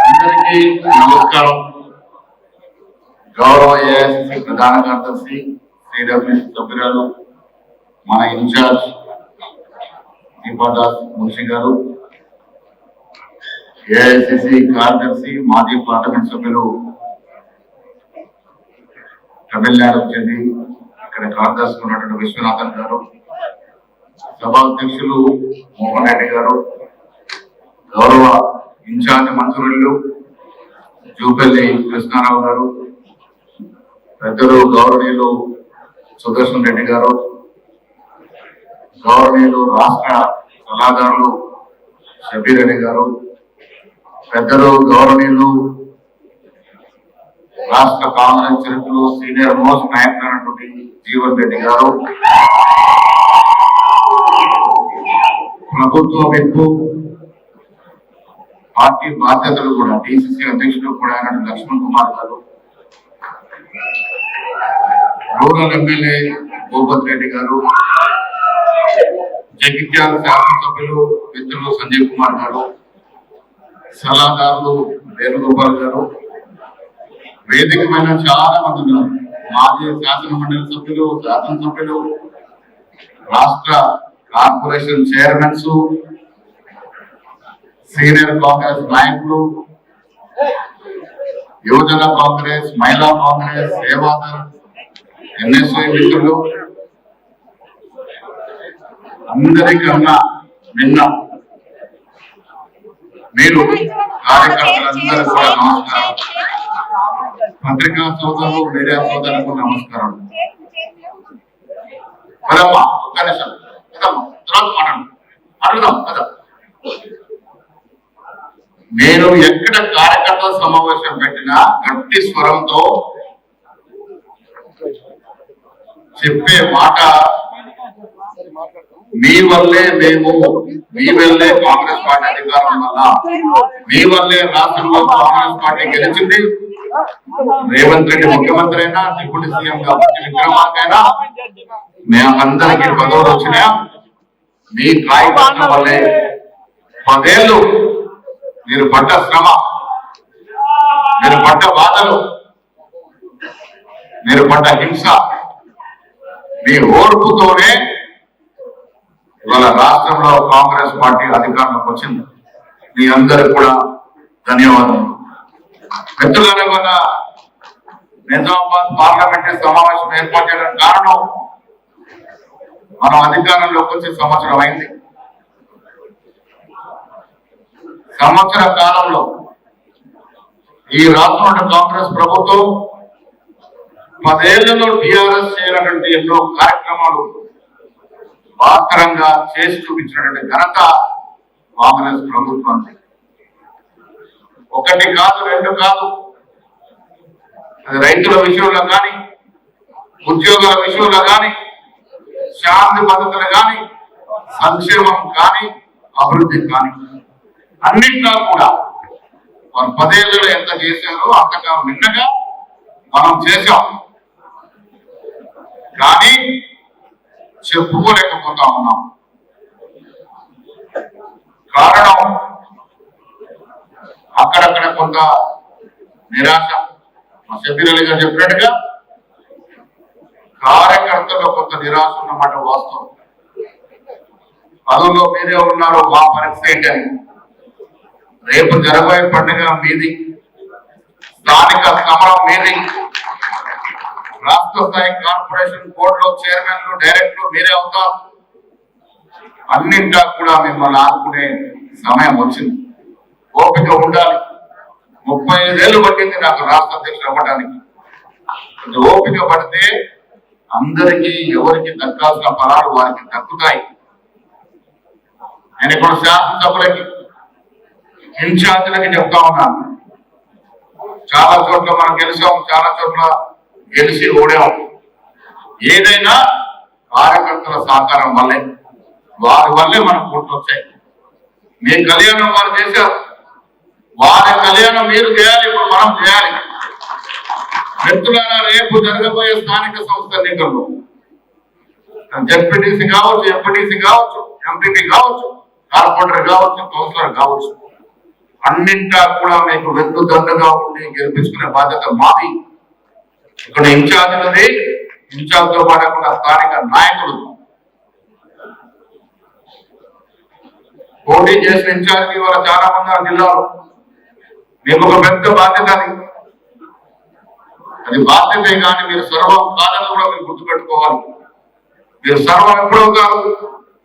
అందరికీ నమస్కారం. గౌరవ ఏఎస్సీ ప్రధాన కార్యదర్శి సిడబ్ల్యూసి సభ్యురాలు మన ఇన్ఛార్జ్ దీపాదాస్ మున్షి గారు ఏఐసిసి కార్యదర్శి మాజీ పార్లమెంట్ సభ్యులు తమిళనాడుకు చెంది ఇక్కడ కార్యదర్శి ఉన్నటువంటి విశ్వనాథన్ గారు సభాధ్యక్షులు మోహన్ రెడ్డి గారు గౌరవ ఇన్ఛార్జ్ మంత్రులు జూపల్లి కృష్ణారావు గారు పెద్దలు గౌరవనీయులు సుదర్శన్ రెడ్డి గారు గౌరవనీయులు రాష్ట్ర సలహాదారులు షబీర్ రెడ్డి గారు పెద్దలు గౌరవనీయులు రాష్ట్ర కాంగ్రెస్ చరిత్రలో సీనియర్ మోస్ట్ నాయకులైనటువంటి జీవన్ రెడ్డి గారు ప్రభుత్వం విప్పు పార్టీ బాధ్యతలు కూడా డిసిసి అధ్యక్షుడు కూడా అయిన లక్ష్మణ్ కుమార్ గారు. రూరల్ ఎమ్మెల్యే భూపత్ రెడ్డి గారు జగిత్యాల శాసనసభ్యులు మిత్రులు సంజయ్ కుమార్ గారు సలహాదారులు వేణుగోపాల్ గారు. వేదిక పైన చాలా మంది ఉన్నారు. మాజీ శాసన మండలి సభ్యులు శాసనసభ్యులు రాష్ట్ర కార్పొరేషన్ చైర్మన్స్ సీనియర్ కాంగ్రెస్ నాయకులు యువజన కాంగ్రెస్ మహిళా కాంగ్రెస్ సేవాదల్ ఎన్ఎస్ఐ మిత్రులు అందరికన్నా నిన్న మీరు కార్యకర్తలందరూ కూడా నమస్కారం. పత్రికా సోదరులు మీడియా సోదరులకు నమస్కారం. పదమ్మా ఒక్క నిమిషం. అడుగుదాం నేను ఎక్కడ కార్యకర్తల సమావేశం పెట్టినా గట్టి స్వరంతో చెప్పే మాట మీ వల్లే మేము మీ వల్లే కాంగ్రెస్ పార్టీ అధికారం వల్ల మీ వల్లే రాష్ట్రంలో కాంగ్రెస్ పార్టీ గెలిచింది. రేవంత్ రెడ్డి ముఖ్యమంత్రి అయినా డిప్యూటీ సీఎం కాబట్టి విక్రమార్కైనా మేమందరికీ పదవులు వచ్చినాయా? మీ కాయకష్టం వల్లే పదేళ్ళు మీరు పడ్డ శ్రమ మీరు పడ్డ బాధలు మీరు పడ్డ హింస మీ ఓర్పుతోనే ఇవాళ రాష్ట్రంలో కాంగ్రెస్ పార్టీ అధికారంలోకి వచ్చింది. మీ అందరికి కూడా ధన్యవాదాలు మిత్రులారా ఇవాళ నిజామాబాద్ పార్లమెంటరీ సమావేశం ఏర్పాటు చేయడానికి కారణం మనం అధికారంలోకి వచ్చే సంవత్సరం అయింది. సంవత్సర కాలంలో ఈ రాష్ట్రంలో కాంగ్రెస్ ప్రభుత్వం పదేళ్ళలో టిఆర్ఎస్ చేయనటువంటి ఎన్నో కార్యక్రమాలు బాత్రంగా చేసి చూపించినటువంటి ఘనత కాంగ్రెస్ ప్రభుత్వానికి. ఒకటి కాదు రెండు కాదు. అది రైతుల విషయంలో కానీ ఉద్యోగుల విషయంలో కానీ శాంతి భద్రతలు కానీ సంక్షేమం కానీ అభివృద్ధి కానీ అన్నింటిలో కూడా వారు పదేళ్ళలో ఎంత చేశారో అంతగా మిన్నగా మనం చేశాం. కానీ చెప్పుకోలేకపోతా ఉన్నాం. కారణం అక్కడక్కడ కొంత నిరాశ. మా సభ్యులుగా చెప్పినట్టుగా కార్యకర్తలో కొంత నిరాశ ఉన్నమాట వాస్తవం. పదవులో మీరే ఉన్నారు మా పరిస్థితి ఏంటని. రేపు జరగబోయే పండుగ మీది. స్థానిక సమరం మీది. రాష్ట్ర స్థాయి కార్పొరేషన్ బోర్డులో చైర్మన్లు డైరెక్టర్లు మీరే అవుతారు. అన్నింటా కూడా మిమ్మల్ని ఆదుకునే సమయం వచ్చింది. ఓపిక ఉండాలి. ముప్పై ఐదేళ్ళు పట్టింది నాకు రాష్ట్ర అధ్యక్షుడు అవ్వడానికి ఓపిక పడితే అందరికీ ఎవరికి దక్కాల్సిన ఫలాలు వారికి దక్కుతాయి. నేను ఇప్పుడు శాసనసభలకి ఇన్ఛార్జీలకి చెప్తా ఉన్నాను. చాలా చోట్ల మనం గెలిచాం చాలా చోట్ల గెలిచి ఓడాం. ఏదైనా కార్యకర్తల సహకారం వల్లే వారి వల్లే మనకు ఓట్లు వచ్చాయి. మీ కళ్యాణం వారు చేశారు. వారి కళ్యాణం మీరు చేయాలి ఇప్పుడు మనం చేయాలి. మిత్రులారా రేపు జరగబోయే స్థానిక సంస్థ ఎన్నికల్లో జెడ్పీటీసీ కావచ్చు ఎంపీటీసీ కావచ్చు ఎంపీపీ కావచ్చు కార్పొరేటర్ కావచ్చు కౌన్సిలర్ కావచ్చు. అన్నింటా కూడా మీకు వెన్నుదండగా ఉండి గెలిపించుకునే బాధ్యత మాది. ఇక్కడ ఇన్ఛార్జ్లది ఇన్ఛార్జ్తో పాటు స్థానిక నాయకులు పోటీ చేసిన ఇన్ఛార్జ్ ఇవాళ చాలా మంది ఆ జిల్లాలో. మీకు ఒక పెద్ద బాధ్యత అది. అది బాధ్యతే కానీ మీరు సర్వం కాదని కూడా మీరు గుర్తుపెట్టుకోవాలి. మీరు సర్వం ఎప్పుడో కాదు.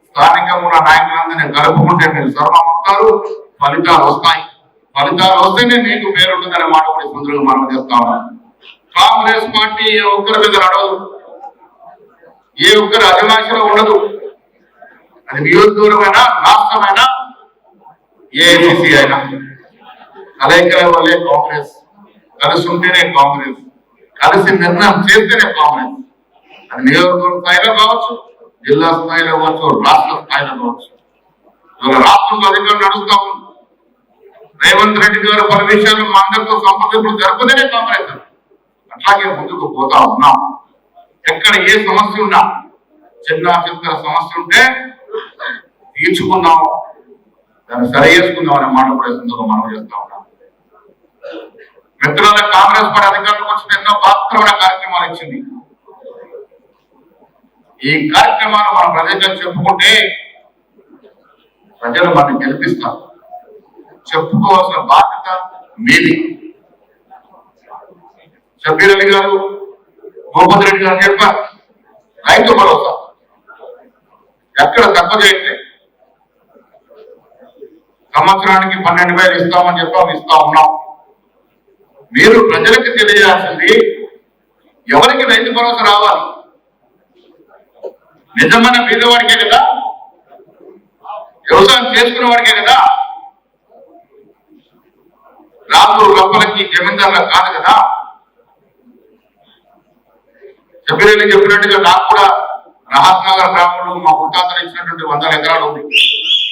స్థానికంగా ఉన్న నాయకులందరినీ కలుపుకుంటే మీరు సర్వం అవుతారు. ఫలితాలు వస్తాయి. ఫలితాలు వస్తేనే మీకు పేరుంటుందనే మాట కూడా సుందరంగా మనం చేస్తా కాంగ్రెస్ పార్టీ ఏ ఒక్కరి మీద నడవదు. ఏ ఒక్కరి అజమాషలో ఉండదు. అది నియోజకవర్గమైనా రాష్ట్రమైనా ఏఐసిసి అయినా. కలయికల వల్లే కాంగ్రెస్. కలిసి ఉంటేనే కాంగ్రెస్. కలిసి నిర్ణయం చేస్తేనే కాంగ్రెస్ అది నియోజకవర్గ స్థాయిలో కావచ్చు జిల్లా స్థాయిలో కావచ్చు రాష్ట్ర స్థాయిలో కావచ్చు. ఇవాళ రాష్ట్రంలో అధికారం నడుస్తా ఉంది రేవంత్ రెడ్డి గారు పలు విషయాలు మా అందరితో సంప్రదింపులు జరుపుతేనే కాంగ్రెస్ అట్లాగే ముందుకు పోతా ఉన్నాం. ఎక్కడ ఏ సమస్య ఉన్నా చిన్న చిన్న సమస్య ఉంటే తీర్చుకుందాం. దాన్ని సరి చేసుకుందాం అనే మాట కూడా ఈ మనం చేస్తా ఉన్నాం. మిత్రుల కాంగ్రెస్ పార్టీ అధికారులు వచ్చిన పాత్రమైన కార్యక్రమాలు ఇచ్చింది ఈ కార్యక్రమాలు మన ప్రజలకు చెప్పుకుంటే ప్రజలు మనం గెలిపిస్తారు. చెప్పుకోవాల్సిన బాధ్యత మీది. షబీర్ అలీ గారు భూపతి రెడ్డి గారు చెప్పారు. రైతు భరోసా. ఎక్కడ తక్కువ చేయట్లేదు సంవత్సరానికి పన్నెండు వేలు ఇస్తామని చెప్పాం ఇస్తా ఉన్నాం. మీరు ప్రజలకు తెలియాల్సింది ఎవరికి రైతు భరోసా రావాలి? నిజమైన పేదవాడికే కదా? వ్యవసాయం చేసుకునే వాడికే కదా? రాములు గొప్పలకి జమీందారులకు కాదు కదా? చెప్పినట్టు చెప్పినట్టుగా నాకు కూడా రహత్ నగర్ గ్రామంలో మా ముత్తాతలు ఇచ్చినటువంటి వందల ఎకరాలు ఉంది.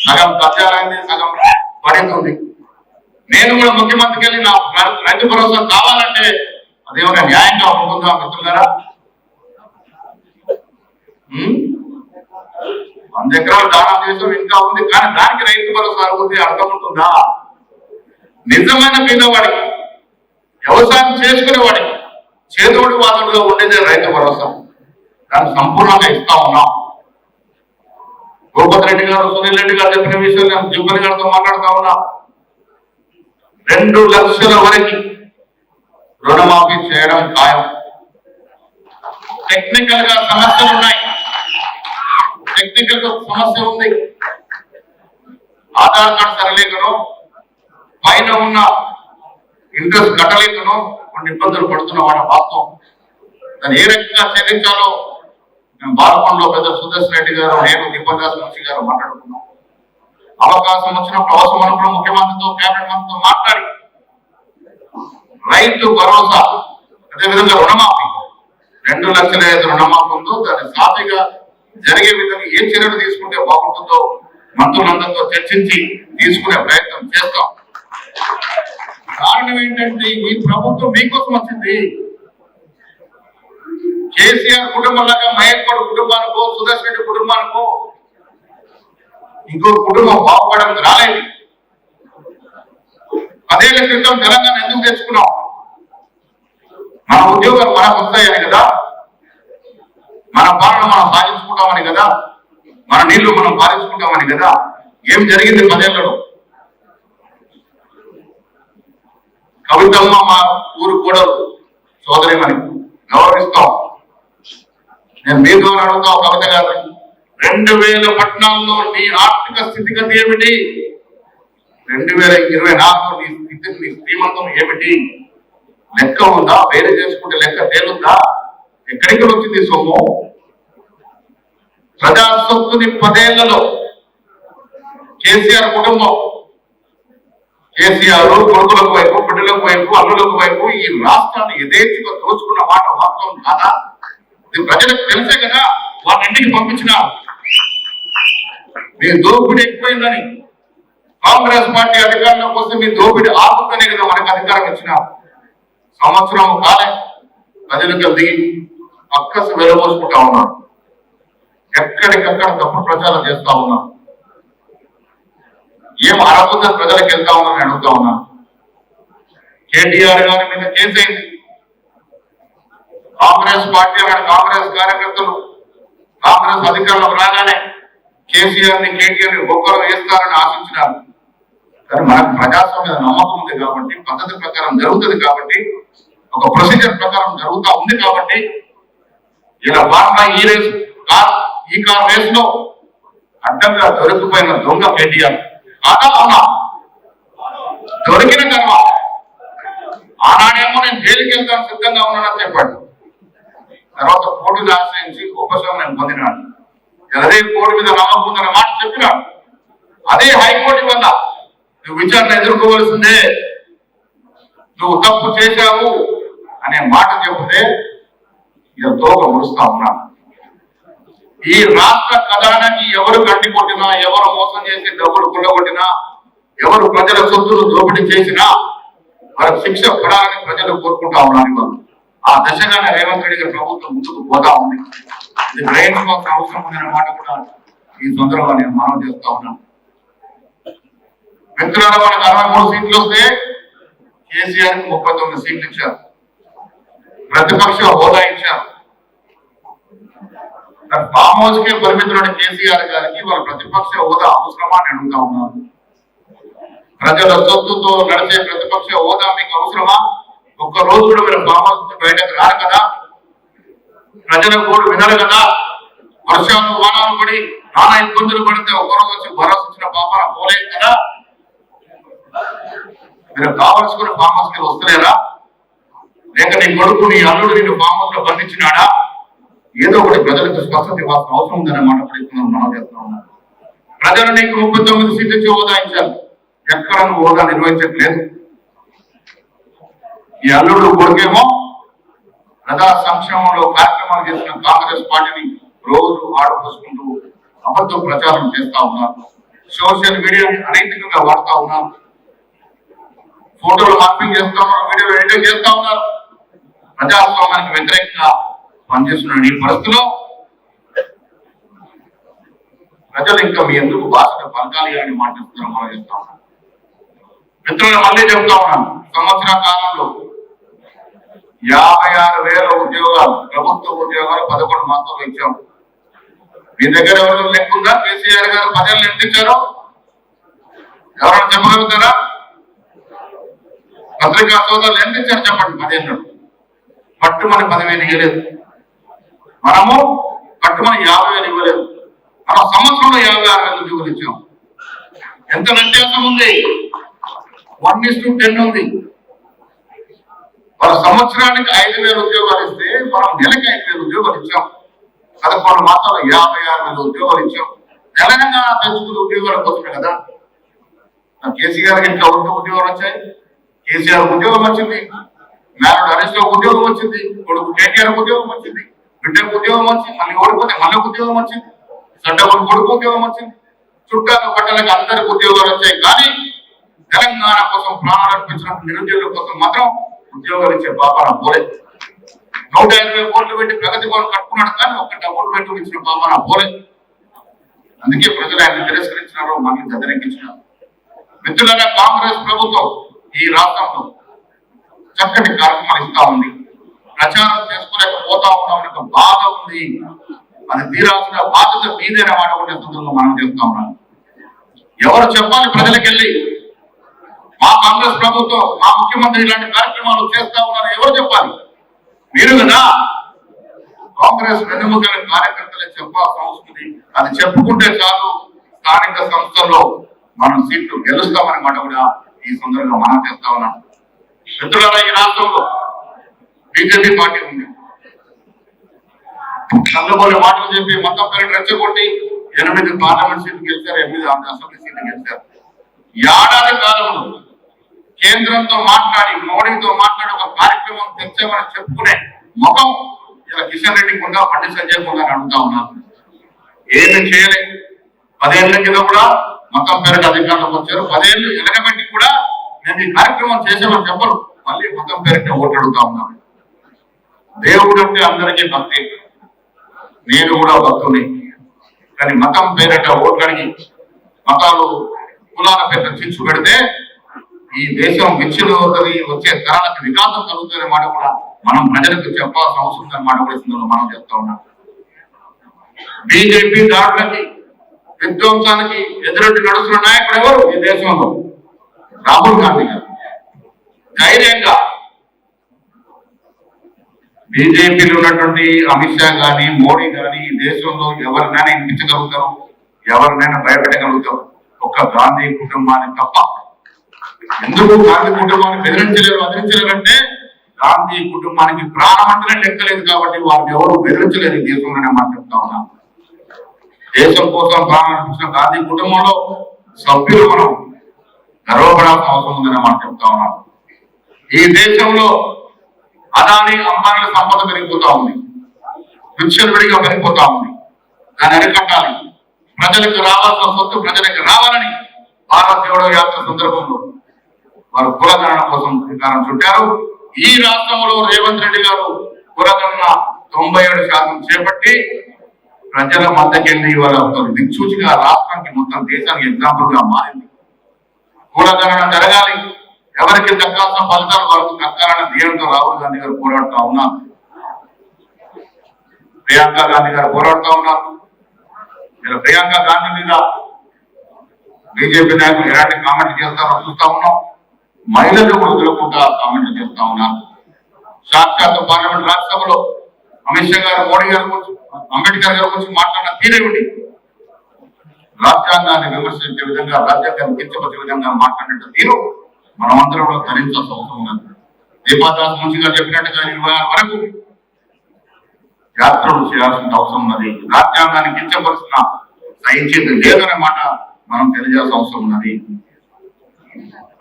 సగం కబ్జాలైంది సగం పడింది నేను కూడా ముఖ్యమంత్రికి వెళ్ళి నా రైతు భరోసా కావాలంటే అదేమైనా న్యాయంగా ఉంటుందా మిత్రులారా? వంద ఎకరాలు దానం చేసాం ఇంకా ఉంది కానీ దానికి రైతు భరోసా ఉంది అర్థం ఉంటుందా? నిజమైన పేదవాడికి వ్యవసాయం చేసుకునే వాడికి చేదోడు వాదుడుగా ఉండేదే రైతు భరోసా. దాన్ని సంపూర్ణంగా ఇస్తా ఉన్నాం. భూపతి రెడ్డి గారు సునీల్ రెడ్డి గారు చెప్పిన విషయం నేను జుబ్బలి గారితో మాట్లాడుతా ఉన్నా. రెండు లక్షల వరకు రుణమాఫీ చేయడం ఖాయం. టెక్నికల్గా సమస్యలు ఉన్నాయి. టెక్నికల్ సమస్య ఉంది. ఆధార్ కార్డు సరలేకను పైన ఉన్న ఇంట్రెస్ట్ కట్టలేకను కొన్ని ఇబ్బందులు పడుతున్న వాడ వాస్తవం. దాన్ని ఏ రకంగా చెల్లించాలో మేము బాలకొండలో పెద్ద సుదర్శన్ రెడ్డి గారు నేను దీపదాస్ మున్షి గారు మాట్లాడుకున్నాం. అవకాశం వచ్చినప్పుడు అవసరం అనుకున్న ముఖ్యమంత్రితో కేబినెట్ మంత్రితో మాట్లాడి రైతు భరోసా. అదేవిధంగా రుణమాఫీ. రెండు లక్షల ఐదు రుణమాఫీ ఉందో దాన్ని సాఫీగా జరిగే విధంగా ఏ చర్యలు తీసుకుంటే బాగుంటుందో మంత్రులందరితో చర్చించి తీసుకునే ప్రయత్నం చేస్తాం. కారణం ఏంటంటే ఈ ప్రభుత్వం మీకోసం వచ్చింది. కేసీఆర్ కుటుంబంలాగా మహేష్ గౌడ్ కుటుంబానికో సుదర్శన్ రెడ్డి కుటుంబానికో ఇంకో కుటుంబం బాగుపడడానికి రాలేదు. పదేళ్ళ క్రితం తెలంగాణ ఎందుకు తెచ్చుకున్నాం? మన ఉద్యోగాలు మనకు వస్తాయని కదా? మన పాలన మనం సాధించుకుంటామని కదా? మన నీళ్ళు మనం పాలించుకుంటామని కదా? ఏం జరిగింది పదేళ్ళలో? కవితమ్మ మా ఊరు కూడా సోదరిమని గౌరవిస్తాం. నేను మీ ద్వారా అడుగుతా కవిత గారు రెండు వేల పద్నాలుగులో నీ ఆర్థిక స్థితిగతి ఏమిటి? రెండు వేల ఇరవై నాలుగులో నీ స్థితి నీ శ్రీమంతం ఏమిటి? లెక్క ఉందా? వేరే చేసుకుంటే లెక్క తేలుందా ఎక్కడికి వచ్చింది సొమ్ము? ప్రజాసొత్తుని పదేళ్ళలో కేసీఆర్ కుటుంబం. కేసీఆర్ కొడుకులకు వైపు బిడ్డలకు వైపు అల్లులకు వైపు ఈ రాష్ట్రాన్ని యథేచ్ఛగా దోచుకున్న మాట వాస్తవం కాదా? ఇది ప్రజలకు తెలిసే కదా వాళ్ళ ఇంటికి పంపించిన. మీరు దోపిడీ ఎక్కువైందని. కాంగ్రెస్ పార్టీ అధికారంలోకి వస్తే మీ దోపిడి ఆపుతనే కదా మనకు అధికారం ఇచ్చిన. సంవత్సరం కాలే ప్రజలకు దిగి అక్కసు వెలబోసుకుంటా ఉన్నారు ఎక్కడికక్కడ తప్పుడు ప్రచారం చేస్తా ఉన్నారు ఏం అరబుద్ద ప్రజలకు వెళ్తా ఉన్నారని అడుగుతా ఉన్నాను కేటీఆర్ గారి మీద కేసు కాంగ్రెస్ పార్టీ అక్కడ కాంగ్రెస్ కార్యకర్తలు కాంగ్రెస్ అధికారంలోకి రాగానే కేసీఆర్ని కేటీఆర్ని ఒక్కరు వేస్తారని ఆశించినారు. కానీ మనకు ప్రజాస్వామ్య నమ్మకం ఉంది కాబట్టి పద్ధతి ప్రకారం జరుగుతుంది కాబట్టి ఒక ప్రొసీజర్ ప్రకారం జరుగుతూ ఉంది కాబట్టి ఇలా ఫార్మా ఈ రేస్ కార్ ఈ కార్ రేస్లో అడ్డంగా దొరికిపోయిన దొంగ కేటీఆర్. కాదా అవునా దొరికిన తర్వాత ఆనాడేమో నేను జైలుకి వెళ్తాను సిద్ధంగా ఉన్నానని చెప్పాడు. తర్వాత కోర్టును ఆశ్రయించి ఉపశమనం పొందినాడు అదే కోర్టు మీద నమ్మకం ఉందన్న మాట చెప్పినాడు. అదే హైకోర్టు వల్ల నువ్వు విచారణ ఎదుర్కోవలసిందే. నువ్వు తప్పు చేశావు అనే మాట చెబితే ఇక తోక ముడుస్తా ఉన్నా. ఈ రాష్ట్ర ఖజానాకి ఎవరు గంటి కొట్టినా ఎవరు మోసం చేసి డబ్బులు కొట్టగొట్టినా ఎవరు ప్రజల సొత్తులు దోపిడీ చేసినా వారికి శిక్ష పడాలని ప్రజలు కోరుకుంటా ఉన్నారు ఇవాళ. ఆ దశగానే రేవంత్ రెడ్డి గారి ప్రభుత్వం ముందుకు పోతా ఉంది. ఇది గ్రహించుకోవాల్సిన అవసరం ఉందనే మాట కూడా ఈ సందర్భంగా నేను మనం చేస్తా ఉన్నాను మిత్రుల వాళ్ళకి అరవై మూడు సీట్లు వస్తే కేసీఆర్కి ముప్పై తొమ్మిది సీట్లు ఇచ్చారు. ప్రతిపక్ష హోదా ఇచ్చారు. ఫామ్ హౌస్ కే పరిమితులైన కేసీఆర్ గారికి వాళ్ళ ప్రతిపక్ష హోదా అవసరమా అని అడుగుతా ఉన్నాను. ప్రజల సొత్తుతో నడిచే ప్రతిపక్ష హోదా మీకు అవసరమా? ఒక్క రోజు కూడా మీరు ఫామ్ హౌస్ బయటకు రారు కదా? ప్రజల గోడు వినరు కదా? వర్షాలు వానాలు పడి నానా ఇబ్బందులు పడితే ఒక్కరోజు వచ్చి భరోసా వచ్చిన పాపన పోలేదు కదా? మీరు కావలసుకున్న ఫామ్ హౌస్కి వస్తలేరా? లేక నీ కొడుకు నీ అల్లుడు నిన్ను ఫామ్ హౌస్లో బంధించినాడా ఏదో ఒకటి ప్రజలకు స్పష్టత ఇవ్వాల్సిన అవసరం ఉందనే మాట పడుతున్నాం మనం చేస్తా ఉన్నాం. ప్రజలు నీకు ముప్పై తొమ్మిది సీట్లు ఇచ్చి హోదా ఇచ్చారు. ఎక్కడ నువ్వు హోదా నిర్వహించట్లేదు? ఈ అల్లుడు కొడుకేమో ప్రజా సంక్షేమంలో కార్యక్రమాలు చేసిన కాంగ్రెస్ పార్టీని రోజు ఆడపోసుకుంటూ అబద్ధ ప్రచారం చేస్తా ఉన్నారు. సోషల్ మీడియాని అనైతికంగా వాడుతా ఉన్నారు. ఫోటోలు మార్పింగ్ చేస్తా ఉన్నారు వీడియోలు ఎడిటింగ్ చేస్తా ఉన్నారు. ప్రజాస్వామ్యానికి వ్యతిరేకంగా పనిచేస్తున్నాడు ఈ పరిస్థితిలో ప్రజలు ఇంకా మీ ఎందుకు భాషను పలకాలి అని మాట్లాడుతున్నారు మనం చెప్తా ఉన్నాం. మిత్రులు మళ్ళీ చెప్తా ఉన్నాను. సంవత్సర కాలంలో యాభై ఆరు వేల ఉద్యోగాలు ప్రభుత్వ ఉద్యోగాలు పదకొండు మాసాలు ఇచ్చాం. మీ దగ్గర ఎవరు లెక్కుందా కేసీఆర్ గారు పదేళ్ళు ఎంత ఇచ్చారు ఎవరైనా చెప్పగలుగుతారా? పత్రికా సోదరులు ఎంత ఇచ్చారు చెప్పండి పదేళ్ళు పట్టుమని పదివేలు ఇవ్వలేదు. మనము పట్టుమని యాభై వేలు ఇవ్వలేదు. మనం సంవత్సరంలో యాభై ఆరు వేల ఉద్యోగులు ఇచ్చాం? ఎంత వ్యత్యాసం ఉంది? వన్ ఇస్ టు టెన్ ఉంది. మన సంవత్సరానికి ఐదు వేల ఉద్యోగాలు ఇస్తే మనం నెలకి ఐదు వేల ఉద్యోగాలు ఇచ్చాం. పదకొండు మాసాలు యాభై ఆరు వేల ఉద్యోగాలు ఇచ్చాం. తెలంగాణ పెంచుకున్న ఉద్యోగాల కోసమే కదా? కేసీఆర్ ఇంకా ఉద్యోగాలు వచ్చాయి. కేసీఆర్ ఉద్యోగం వచ్చింది. మేనడు హరీష్ రావు ఉద్యోగం వచ్చింది. కొడుకు కేటీఆర్ ఉద్యోగం వచ్చింది. బిడ్డకు ఉద్యోగం వచ్చింది. మళ్ళీ ఓడిపోతే మళ్ళీ ఉద్యోగం వచ్చింది. సడ్డకు కొడుకు ఉద్యోగం వచ్చింది. చుట్టాల పట్టణాలకు అందరికి ఉద్యోగాలు వచ్చాయి. కానీ తెలంగాణ కోసం ప్రాణాలు అర్పించిన నిరుద్యోగుల కోసం మాత్రం ఉద్యోగాలు ఇచ్చే పాపాన పోలే. నూట ఇరవై కోట్లు పెట్టి ప్రగతి భవన్ కట్టుకున్నాడు కానీ ఒక్క డబ్బులు పెట్టి ఇచ్చిన పాపాన పోలే. అందుకే ప్రజలు ఆయన తిరస్కరించినారు మనల్ని గదరెక్కించినారు మిత్రులనే కాంగ్రెస్ ప్రభుత్వం ఈ రాష్ట్రంలో చక్కటి కార్యక్రమాలు ఇస్తా ఉంది. ప్రచారం చేసుకోలేకపోతా ఉన్నామని ఒక బాధ ఉంది. అది తీరాల్సిన బాధ్యత మీదేనే మాట కూడా సందర్భంగా మనం చేస్తా ఉన్నాం. ఎవరు చెప్పాలి ప్రజలకెళ్ళి? మా కాంగ్రెస్ ప్రభుత్వం మా ముఖ్యమంత్రి ఇలాంటి కార్యక్రమాలు చేస్తా ఉన్నారు ఎవరు చెప్పాలి? మీరు కదా. కాంగ్రెస్ వెన్నుముకల కార్యకర్తలే చెప్పాల్సిన అవసరం అది చెప్పుకుంటే చాలు స్థానిక సంస్థల్లో మనం సీట్లు గెలుస్తామని మాట కూడా ఈ సందర్భంగా మనం చేస్తా ఉన్నాం. మిత్రులారా ఈ రాష్ట్రంలో బీజేపీ పార్టీ ఉంది. చంద్రబాబు మాటలు చెప్పి మొత్తం పేరు రెచ్చగొట్టి ఎనిమిది పార్లమెంట్ సీట్లు గెలిచారు ఎనిమిది అసెంబ్లీ సీట్లు గెలిచారు. ఏడాది కాలంలో కేంద్రంతో మాట్లాడి మోడీతో మాట్లాడి ఒక కార్యక్రమం తెచ్చామని చెప్పుకునే ముఖం ఇలా కిషన్ రెడ్డి కూడా బండి సంజయ్ కూడా అడుగుతా ఉన్నాను ఏమి చేయలేదు పదేళ్ళ కింద కూడా మొత్తం పేరుకి అధికారంలోకి వచ్చారు. పదేళ్ళు ఎలగబెట్టి నేను ఈ కార్యక్రమం చేసేవాళ్ళు చెప్పరు. మళ్ళీ మతం పేరుకి ఓటడుతా ఉన్నాను దేవుడు అంటే అందరికీ భక్తి. నేను కూడా భక్తుని. కానీ మతం పేరట ఓట్లడిగి మతాలు కులాల పెద్ద చిచ్చు పెడితే ఈ దేశం విచ్ఛిన్నమవుతుంది వచ్చే తరాలకు వికాసం కలుగుతుంది మాట కూడా మనం ప్రజలకు చెప్పాల్సిన అవసరం అన్నమాట కూడా మనం చెప్తా ఉన్నాం. బీజేపీ దాడులకి విధ్వంసానికి ఎదురొడ్డి నడుస్తున్న నాయకుడు ఎవరు? ఈ దేశంలో. రాహుల్ గాంధీ గారు ధైర్యంగా బీజేపీలో ఉన్నటువంటి అమిత్ షా కానీ మోడీ కానీ దేశంలో ఎవరినైనా ఇంపించగలుగుతారు ఎవరినైనా భయపెట్టగలుగుతారు? ఒక్క గాంధీ కుటుంబాన్ని తప్ప. ఎందుకు గాంధీ కుటుంబాన్ని బెదిరించలేరు అదిరించలేరంటే గాంధీ కుటుంబానికి ప్రాణం అంటే లెక్కలేదు కాబట్టి వారిని ఎవరు బెదిరించలేదు ఈ దేశంలోనే మనం చెప్తా ఉన్నాం. దేశం కోసం ప్రాణం గాంధీ కుటుంబంలో సభ్యులు మనం గర్వపడాల్సిన అవసరం ఉందని మనం చెప్తా ఉన్నాం. ఈ దేశంలో అదాని అంబానీల సంపద పెరిగిపోతా ఉంది. విడిగా పెరిగిపోతా ఉంది. దాన్ని అరికట్టాలి. ప్రజలకు రావాల్సిన సొత్తు ప్రజలకు రావాలని భారత్ జోడో యాత్ర సందర్భంలో వారు కులగణన కోసం శ్రీకారం చుట్టారు. ఈ రాష్ట్రంలో రేవంత్ రెడ్డి గారు కులగణన తొంభై ఏడు శాతం చేపట్టి ప్రజల మధ్యకెళ్ళి వాళ్ళ ఒక దిక్సూచిగా రాష్ట్రానికి మొత్తం దేశానికి ఎగ్జాంపుల్గా మారింది. కులగణన జరగాలి ఎవరికి దక్కాల్సిన ఫలితాలు వాళ్ళకు దక్కాలన్న ధ్యేయంతో రాహుల్ గాంధీ గారు పోరాడుతూ ఉన్నారు. ప్రియాంక గాంధీ గారు పోరాడుతూ ఉన్నారు. మీరు ప్రియాంక గాంధీ మీద బీజేపీ నాయకులు ఎలాంటి కామెంట్ చేస్తారో చూస్తా ఉన్నాం. మహిళలు కూడా వదలకుండా కామెంట్ చేస్తా ఉన్నారు. సాక్షాత్ పార్లమెంట్ రాజ్యసభలో అమిత్ షా గారు మోడీ గారు గురించి అంబేద్కర్ గారి గురించి మాట్లాడిన తీరేమిటి రాజ్యాంగాన్ని విమర్శించే విధంగా రాజ్యాంగాన్ని కించపరిచే విధంగా మాట్లాడిన తీరు మనమందరం కూడా ధరించాల్సిన అవసరం ఉన్నది. దీపాదాస్ మున్సి గారు చెప్పినట్టుగా ఇరవై ఆరు వరకు యాత్రలు చేయాల్సిన అవసరం ఉన్నది. రాజ్యాంగాన్ని కించపరిచిన సహించేది లేదనే మాట మనం తెలియాల్సిన అవసరం ఉన్నది.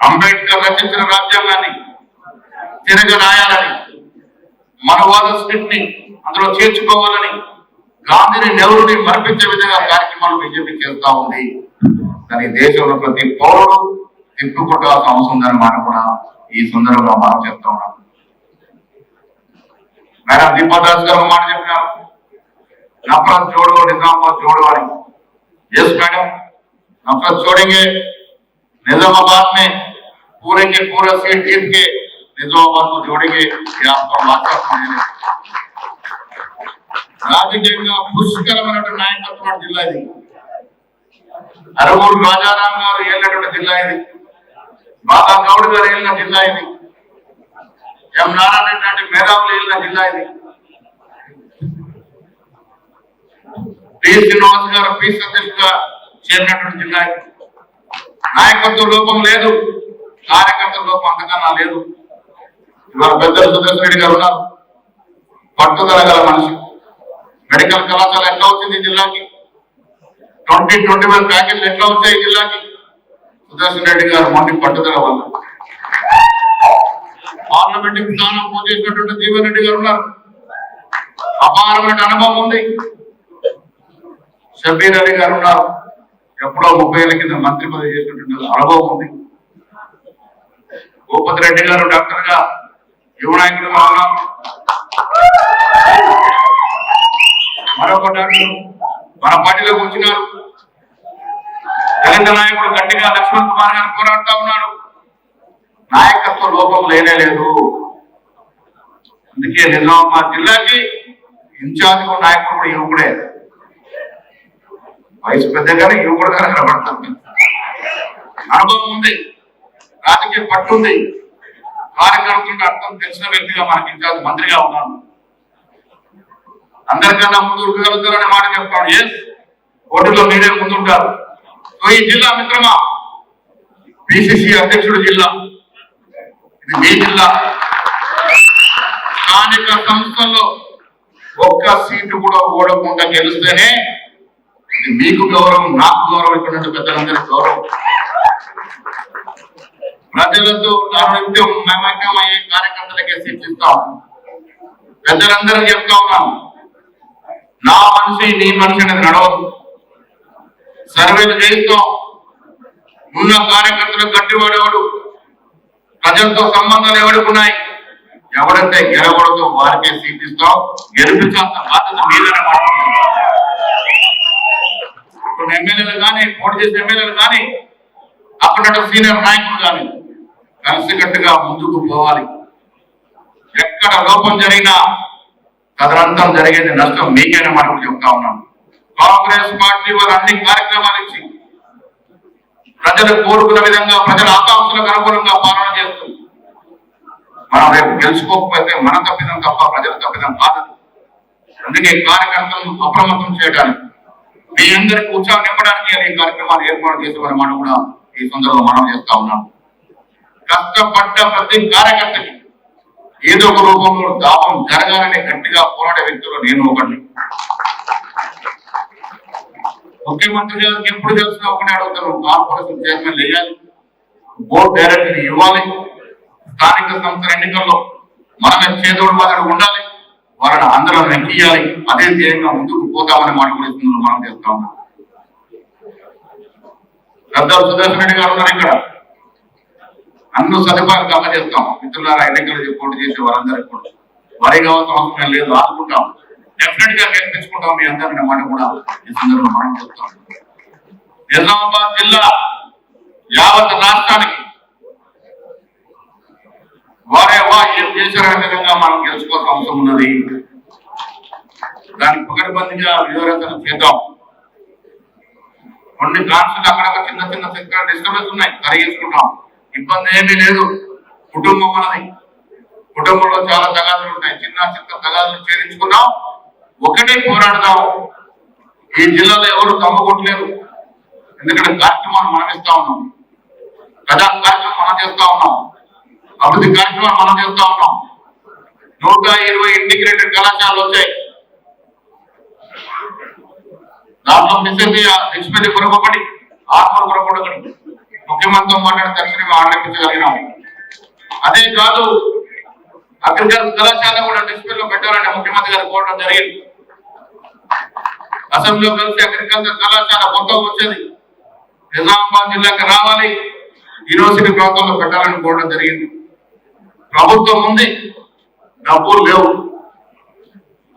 అంబేద్కర్ రచించిన రాజ్యాంగాన్ని తిరగరాయాలని మన మనవాద స్క్రిప్ట్ని అందులో చేర్చుకోవాలని గాంధీని నెహ్రూని మరిపించే విధంగా కార్యక్రమాలు బీజేపీ చేస్తా ఉంది కానీ దేశంలో ప్రతి పౌరుడు తిప్పుకొట్టాల్సిన అవసరం ఉందని మాట కూడా ఈ సందర్భంగా మనం చెప్తా ఉన్నాం మేడం దీపాదాస్ గారు ఒక మాట చెప్పినారు నఫరత్ చూడు నిజామాబాద్ చూడు అని ఎస్ मैडम नफरत छोड़ेंगे निजामाबाद में पूरे के पूरा सीट जीत के निजामाबाद को जोड़ेंगे ये आपका वाचा सुनेंगे రాజకీయంగా పుష్కరమైనటువంటి నాయకత్వం జిల్లా ఇది. అరవూరు రాజారాం గారు ఏలినటువంటి జిల్లా ఇది. బాబా గౌడ్ గారు ఏలిన జిల్లా ఇది. ఎం నారాయణ రెడ్డి లాంటి మేధావులు ఏలిన జిల్లా ఇది. పి. శ్రీనివాస్ గారు పి. సతీష్ గారు చేరినటువంటి జిల్లా ఇది. నాయకత్వ లోపం లేదు. కార్యకర్త లోపం అంతకన్నా లేదు. ఇవాళ పెద్దలు సుదర్శన్ రెడ్డి గారు ఉన్నారు. పట్టుదల గల మనిషి. మెడికల్ కళాశాల ఎట్లా వచ్చింది జిల్లాకి? ట్వంటీ ట్వంటీ వన్ ప్యాకేజీలు ఎట్లా వచ్చాయి జిల్లాకి? సుదర్శన్ రెడ్డి గారు మొండి పట్టుదల వల్ల. పార్లమెంట్ స్థానం పోచేసినటువంటి జీవన్ రెడ్డి గారు ఉన్నారు. అపారమైన అనుభవం ఉంది. షబీర్ అలీ గారు ఉన్నారు. ఎప్పుడో ముప్పై ఏళ్ళ కింద మంత్రి పదవి చేసినటువంటి అనుభవం ఉంది. భూపతి రెడ్డి గారు డాక్టర్గా యువ ఉన్నారు మరొకటి డాక్టర్ మన పార్టీలోకి వచ్చినారు దళిత నాయకుడు గట్టిగా లక్ష్మణ్ కుమార్ గారు పోరాడుతా ఉన్నాడు. నాయకత్వ లోపం లేనే లేదు. అందుకే నిజామాబాద్ జిల్లాకి ఇన్ఛార్జ్ నాయకుడు కూడా యువకుడే వయసు పెద్దగానే యువకుడుగా కనబడతాడు అనుభవం ఉంది. రాజకీయ పట్టు ఉంది. కార్యకర్తలకు అర్థం తెలిసిన వ్యక్తిగా మనకి ఇన్ఛార్జ్ మంత్రిగా ఉన్నాను అందరికన్నా ముందు ఉరకగలుగుతారనే మాట చెప్తాడు. ఎస్ పోటీలో మీరే ముందుంటారు. సో ఈ జిల్లా మిత్రమా? బీసీసీ అధ్యక్షుడు జిల్లా. ఇది మీ జిల్లా. స్థానిక సంస్థల్లో ఒక్క సీటు కూడా ఓడకుండా గెలిస్తేనే ఇది మీకు గౌరవం నాకు గౌరవం ఇక్కడ పెద్దలందరికీ గౌరవం. ప్రజలతో నిత్యం మమేకమయ్యే కార్యకర్తలకే సీట్లు ఇస్తాం పెద్దలందరూ చెప్తా ఉన్నాం నా మనిషి నీ మనిషి అనేది నడవదు. సర్వేలు చేయిస్తాం ఉన్న కార్యకర్తలు గట్టివాడేవాడు ప్రజలతో సంబంధాలు ఎవడుకున్నాయి ఎవరైతే గెలవడతో వారికే సీట్ ఇస్తాం గెలిపించాల్సిన బాధ్యత మీదనే కొన్ని ఎమ్మెల్యేలు కానీ పోటీ చేసిన ఎమ్మెల్యేలు కానీ అక్కడ సీనియర్ నాయకులు కానీ కలిసికట్టుగా ముందుకు పోవాలి. ఎక్కడ లోపం జరిగినా తదనంతరం జరిగేది నష్టం మీకైనా మనకు చెప్తా ఉన్నాను కాంగ్రెస్ పార్టీ వారు అన్ని కార్యక్రమాలు ఇచ్చి ప్రజలు కోరుకున్న విధంగా ప్రజల ఆకాంక్షలకు అనుగుణంగా పాలన చేస్తూ మనం రేపు గెలుచుకోకపోతే మన తప్పిదం తప్ప ప్రజల తప్పిదం కాదు. అందుకే కార్యకర్తలను అప్రమత్తం చేయడానికి మీ అందరికి ఉత్సాహం నింపడానికి ఈ కార్యక్రమాలు ఏర్పాటు చేసేవారు మనం కూడా ఈ సందర్భంలో మనం చేస్తా ఉన్నాం. కష్టపడ్డ ప్రతి కార్యకర్తకి ఏదో ఒక రూపంలో దాపం జరగాలని గట్టిగా పోరాడే వ్యక్తులు నేను ఒకటి ముఖ్యమంత్రి గారికి ఎప్పుడు తెలిసినా ఒకటే అడుగుతాను. కార్పొరేషన్ చైర్మన్ వేయాలి బోర్డు డైరెక్టర్ ఇవ్వాలి. స్థానిక సంస్థల ఎన్నికల్లో మనమే చేదోడు వాదడు ఉండాలి. వారిని అందరం నెక్కియాలి అదే ధ్యేయంగా ముందుకు పోతామని మాట కూడా మనం చేస్తా ఉన్నాం. పెద్ద సుదర్శన్ రెడ్డి గారు ఉన్నారు ఇక్కడ. అన్ని సదుపాయాలు కలగజేస్తాం మిత్రులారా ఎన్నికలు చెప్పుకుంటూ చేసే వారందరికీ కూడా. వరి కావాల్సిన అవసరం లేదు ఆదుకుంటాం. డెఫినెట్గా గెలిపించుకుంటాం మీ అందరిని మాట కూడా ఈ సందర్భంలో మనం చెప్తాం. నిజామాబాద్ జిల్లా యావత్ రాష్ట్రానికి వారే వా ఏం చేశారనే విధంగా మనం తెలుసుకోవాల్సిన అవసరం ఉన్నది. దానికి పకడ్బందీగా వివరణ చేద్దాం. కొన్ని కాన్సులు అక్కడక్కడ చిన్న చిన్న చిన్న డిస్టర్బెన్స్ ఉన్నాయి సరిగేసుకుంటాం ఇబ్బంది ఏమీ లేదు. కుటుంబం అన్నది కుటుంబంలో చాలా తగాదులు ఉంటాయి. చిన్న చిన్న తగాదులు చేయించుకున్నాం. ఒకటే పోరాడదాం. ఈ జిల్లాలో ఎవరు తమ్మకొట్టలేరు ఎందుకంటే కార్యక్రమాలు మనం ఇస్తా ఉన్నాం. ప్రజా కార్యక్రమం మనం చేస్తా ఉన్నాం. అభివృద్ధి కార్యక్రమాలు మనం చేస్తా ఉన్నాం. నూట ఇరవై ఇంటిగ్రేటెడ్ కళాశాలలు వచ్చాయి. దాంట్లో మిస్ అయితే ఎక్స్పెరి ఆత్మ ఒకటి. ముఖ్యమంత్రితో మాట్లాడిన తక్షణమే ఆరంభించగలిగినాం అదే కాదు అగ్రికల్చర్ కళాశాల కూడా డిస్ప్లే లో పెట్టాలంటే ముఖ్యమంత్రి గారు కోరడం జరిగింది. అసెంబ్లీలో కలిసి అగ్రికల్చర్ కళాశాల మొత్తం వచ్చేది. నిజామాబాద్ జిల్లాకి రావాలి యూనివర్సిటీ ప్రాంతంలో పెట్టాలని కోరడం జరిగింది. ప్రభుత్వం ఉంది డబ్బులు లేవు.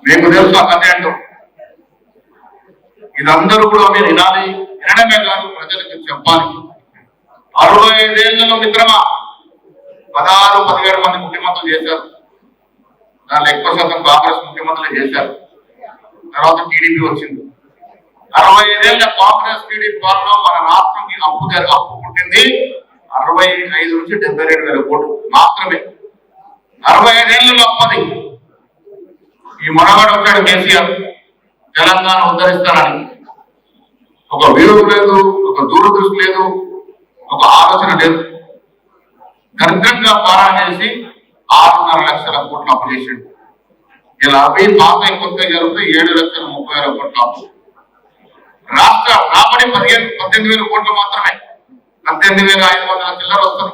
మీకు తెలుసు ఆ కథ ఏంటో? ఇదందరూ కూడా మీరు వినాలి వినడమే కాదు ప్రజలకు చెప్పాలి. అరవై ఐదేళ్ళలో మిత్రమా? పదహారు పదిహేడు మంది ముఖ్యమంత్రులు చేశారు. దాని ఎక్కువ శాతం కాంగ్రెస్ ముఖ్యమంత్రులు చేశారు. తర్వాత టీడీపీ వచ్చింది. అరవై ఐదేళ్ళ కాంగ్రెస్ టీడీపీ పాలన మన రాష్ట్రంకి అప్పు అప్పు పుట్టింది అరవై ఐదు నుంచి డెబ్బై రెండు వేల కోట్లు మాత్రమే. అరవై ఐదేళ్ళలో అప్పది ఈ మొనగడ వచ్చాడు కేసీఆర్. తెలంగాణ ఉద్ధరిస్తానని ఒక వ్యూహం లేదు ఒక దూరదృష్టి లేదు ఒక ఆలోచన లేదు. గర్గంగా పాలన చేసి ఆరున్నర లక్షల కోట్ల అప్పు చేసిండు. ఇలా అవి పాత కొత్త జరిగితే ఏడు లక్షల ముప్పై వేల కోట్ల అప్పు. రాష్ట్ర రాబడి పదిహేను పద్దెనిమిది వేల కోట్లు మాత్రమే. పద్దెనిమిది వేల ఐదు వందల చిల్లర వస్తారు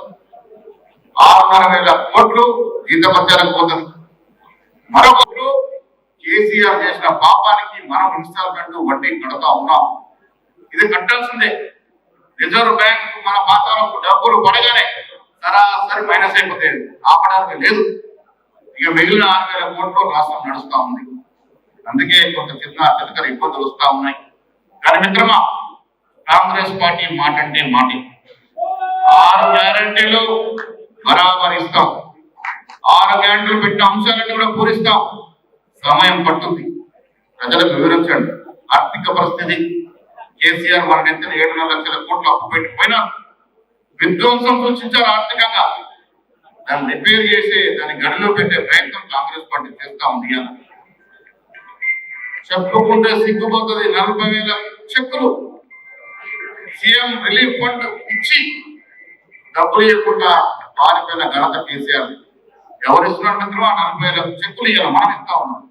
ఆరున్నర వేల కోట్లు జీతపత్యాలకు పోతారు మరొకరు కేసీఆర్ చేసిన పాపానికి మనం ఇన్స్టాల్మెంట్ వడ్డీ కడతా ఉన్నాం. ఇది కట్టాల్సిందే. రిజర్వ్ బ్యాంక్ మన ఖాతాలో డబ్బులు పడగానే సరాసరి మైనస్ అయిపోతుంది ఆపడానికి లేదు. ఇక మిగిలిన ఆరు వేల కోట్లు రాష్ట్రం నడుస్తూ ఉంది. అందుకే కొంత చిన్న చితకర ఇబ్బందులు వస్తూ ఉన్నాయి. కానీ మిత్రమా కాంగ్రెస్ పార్టీ మాట అంటే మాట. ఆరు గ్యారంటీలు బరాబర్ ఇస్తాం ఆరు గ్యారంటీలు పెట్టిన అంశాలన్నీ కూడా పూరిస్తాం. సమయం పడుతుంది ప్రజలకు వివరించండి. ఆర్థిక పరిస్థితి కేసీఆర్ మన ఏడున్నర లక్షల కోట్లు అప్పు పెట్టిపోయినా విధ్వంసం సృష్టించారు ఆర్థికంగా. దాన్ని రిపేర్ చేసి దాన్ని గడిలో పెట్టే ప్రయత్నం కాంగ్రెస్ పార్టీ చేస్తా ఉంది అని. చెప్పుకుంటే సిగ్గుపోతుంది నలభై వేల చెక్కులు. సీఎం రిలీఫ్ ఫండ్ ఇచ్చి డబ్బులు ఇవ్వకుండా పారిపోయిన ఘనత కేసీఆర్. ఎవరు ఇస్తున్నారు మిత్రం ఆ నలభై వేల చెక్కులు ఇవ్వాలి మనం ఇస్తా ఉన్నాం.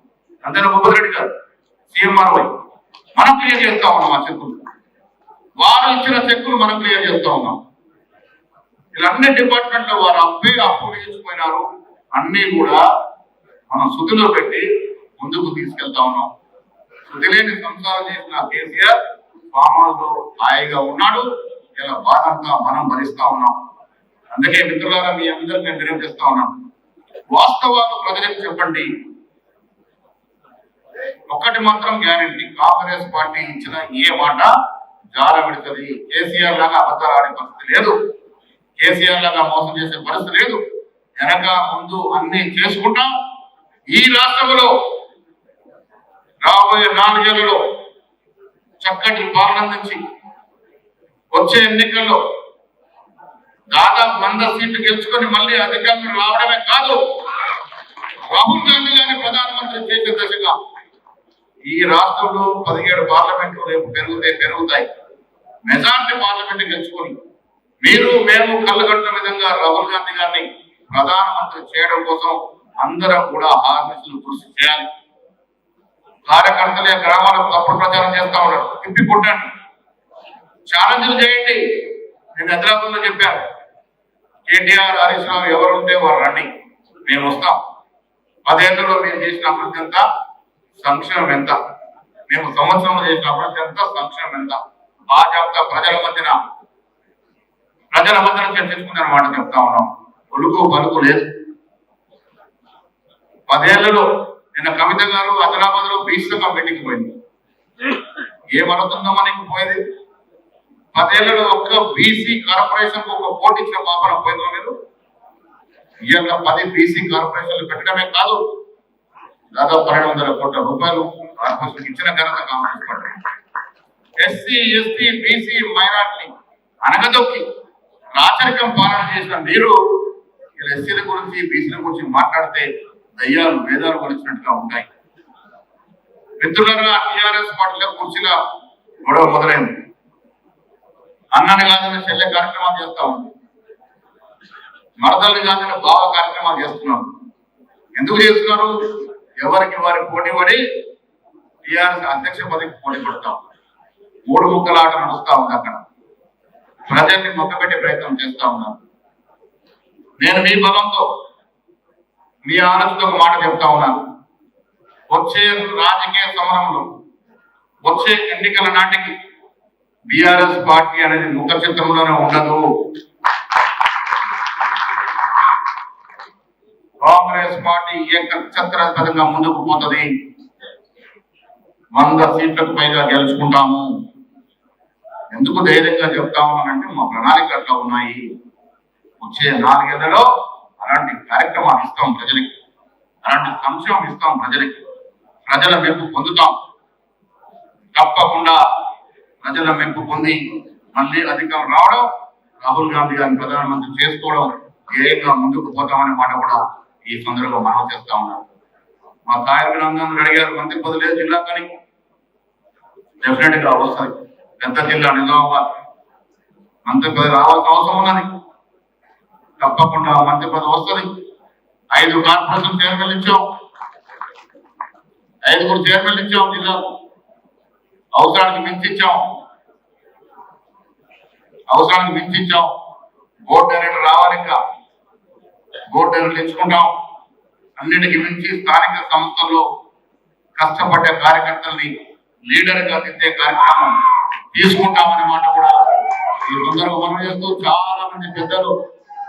అంతే రెడ్డి గారు సీఎంఆర్ వై మనం క్లియర్ చేస్తా ఉన్నాం ఆ చెక్కులు? వారు ఇచ్చిన చెక్కులు మనం క్లియర్ చేస్తా ఉన్నాం. ఇలా అన్ని డిపార్ట్మెంట్లో వారు అప్పే అప్పు వేయించుకున్నారు అన్ని కూడా మనం శుద్ధిలో పెట్టి ముందుకు తీసుకెళ్తా ఉన్నాం. శుద్ధి లేని సంసారం చేసిన కేసీఆర్ ఫామాల్లో హాయిగా ఉన్నాడు. ఇలా బాధంగా మనం భరిస్తా ఉన్నాం. అందుకే మిత్రులారా మీ అందరూ నేను వినియోగిస్తా ఉన్నాను. వాస్తవాలు ప్రజలకు చెప్పండి. ఒక్కటి మాత్రం గ్యారంటీ కాంగ్రెస్ పార్టీ ఇచ్చిన ఏ మాట జాల పెడుతుంది కేసీఆర్ లాగా అబద్ధాలు ఆడే పరిస్థితి లేదు. కేసీఆర్ లాగా మోసం చేసే పరిస్థితి లేదు. వెనక ముందు అన్ని చేసుకుంటాం. ఈ రాష్ట్రంలో రాబోయే నాలుగేళ్ళలో చక్కటి పాలన నుంచి వచ్చే ఎన్నికల్లో దాదాపు వంద సీట్లు గెలుచుకొని మళ్ళీ అధికారంలో రావడమే కాదు. రాహుల్ గాంధీ గారిని ప్రధానమంత్రి చేసే దశగా ఈ రాష్ట్రంలో పదిహేడు పార్లమెంట్లు రేపు పెరుగుతాయి పెరుగుతాయి. మెజార్టీ పార్లమెంట్ గెలుచుకొని మీరు మేము కళ్ళగట్టిన విధంగా రాహుల్ గాంధీ గారిని ప్రధానమంత్రి చేయడం కోసం అందరం కూడా హార్నెస్లు కృషి చేయాలి. కార్యకర్తలే గ్రామాలకు తప్పుడు ప్రచారం చేస్తా ఉన్నారు. తిప్పి కొట్టండి. ఛాలెంజ్లు చేయండి. నేను హైదరాబాద్లో చెప్పాను. కేటీఆర్ హరీష్ రావు ఎవరు ఉంటే వారు రండి. మేము వస్తాం. పదేళ్ళలో మేము చేసిన అభివృద్ధి అంతా సంక్షేమం ఎంత మేము సంవత్సరం చేసిన అభివృద్ధి ఎంత సంక్షేమం ఎంత బాధ్యత ప్రజల మధ్యన ప్రజల మధ్యన చర్చించుకునే మాట చెప్తా ఉన్నాం. ఒడుకు పలుకు లేదు. పదేళ్ళలో నిన్న కవిత గారు హైదరాబాద్లో బీచ్ల కమిటీకి పోయింది. ఏమనుకుందో మనకి పోయేది? పదేళ్ళలో ఒక్క బీసీ కార్పొరేషన్ ఒక కోటి ఇచ్చిన పాపన పోయిందో మీరు? ఇవాళ పది బీసీ కార్పొరేషన్లు పెట్టడమే కాదు దాదాపు పన్నెండు వందల కోట్ల రూపాయలు రాష్ట్రం ఇచ్చిన ఘనత Congress party. SC ST BC minority అనగదొక్కి రాచరికం పాలన చేసిన మీరు ఎస్సీల గురించి బీసీల గురించి మాట్లాడితే దయ్యాలు వేదాలు కొలిచినట్టుగా ఉంటాయి. మిత్రులరా టిఆర్ఎస్ పార్టీలో కుర్చీల గొడవ మొదలైంది. అన్నని కాదని శల్య కార్యక్రమాలు చేస్తా ఉంది. మరదల్ని కాదని భావ కార్యక్రమాలు చేస్తున్నారు. ఎందుకు చేస్తున్నారు? ఎవరికి వారు పోటీ పడి టిఆర్ఎస్ అధ్యక్ష పదవికి పోటీ పడతాం మూడు ముక్కల ఆట నడుస్తా ఉంది అక్కడ. ప్రజల్ని మొక్కబెట్టే ప్రయత్నం చేస్తా ఉన్నాను నేను మీ బలంతో మీ ఆనందంతో ఒక మాట చెప్తా ఉన్నాను. వచ్చే రాజకీయ సమరంలో వచ్చే ఎన్నికల నాటికి బిఆర్ఎస్ పార్టీ అనేది ముఖ చిత్రంలోనే ఉండదు. కాంగ్రెస్ పార్టీ ఏకఛత్రపదంగా ముందుకు పోతుంది. వంద సీట్లకు పైగా గెలుచుకుంటాము. ఎందుకు ధైర్యంగా చెప్తా ఉన్నానంటే మా ప్రణాళిక అట్లా ఉన్నాయి. వచ్చే నాలుగేళ్ళలో అలాంటి కార్యక్రమాలు ఇస్తాం ప్రజలకి. అలాంటి సంక్షేమం ఇస్తాం ప్రజలకి. ప్రజల మెప్పు పొందుతాం. తప్పకుండా ప్రజల మెప్పు పొంది మళ్ళీ అధికారం రావడం రాహుల్ గాంధీ గారిని ప్రధానమంత్రి చేసుకోవడం ధ్యేయంగా ముందుకు పోతామనే మాట కూడా ఈ సందర్భంగా మనం చేస్తా ఉన్నాం మా తాయకులందరూ అడిగారు మంత్రి లేదు జిల్లా కానీ? డెఫినెట్గా వస్తుంది పెద్ద జిల్లా నిజామాబాద్. మంత్రి పదవి రావాల్సిన అవసరం ఉన్నది. తప్పకుండా మంత్రి పదవి వస్తుంది. ఐదు కార్పొరేషన్ చైర్మన్లు ఇచ్చాం. ఐదుగురు చైర్మన్లు ఇచ్చాం జిల్లా. అవసరానికి మించిచ్చాం అవసరానికి మించిచ్చాం బోర్డు డైరెక్టర్ రావాలి ఇంకా. బోర్డు తెచ్చుకుంటాం అన్నిటికీ మించి స్థానిక సంస్థల్లో కష్టపడ్డ కార్యకర్తల్ని లీడర్గా దిద్దే కార్యక్రమం తీసుకుంటామనే మాట కూడా ఈ సందర్భం మనం చేస్తూ చాలా మంది పెద్దలు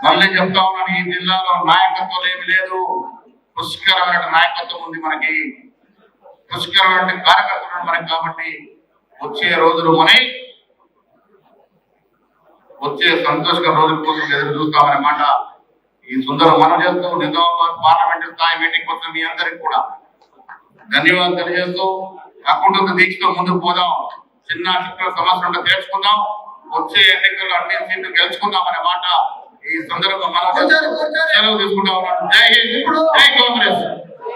మళ్ళీ చెప్తా ఉన్నాను ఈ జిల్లాలో నాయకత్వం ఏమి లేదు. పుష్కరమైన నాయకత్వం ఉంది మనకి. పుష్కరమైన కార్యకర్తలు మనకి కాబట్టి వచ్చే రోజులు మనై వచ్చే సంతోషకర రోజుల కోసం ఎదురు చూస్తామనే మాట ఈ సుందరం మనం చేస్తూ నిజామాబాద్ పార్లమెంట్ స్థాయి మీటింగ్ కోసం మీ అందరికి కూడా ధన్యవాదాలు తెలియజేస్తూ అకుంఠ దీక్షతో ముందుకు పోదాం. చిన్న చిన్న సమస్యలు తీర్చుకుందాం వచ్చే ఎన్నికల్లో అన్ని సీట్లు గెలుచుకుందాం అనే మాట ఈ సందర్భంగా మనం. సెలవు తీసుకుంటా ఉన్నాను. జై హింద్. జై కాంగ్రెస్.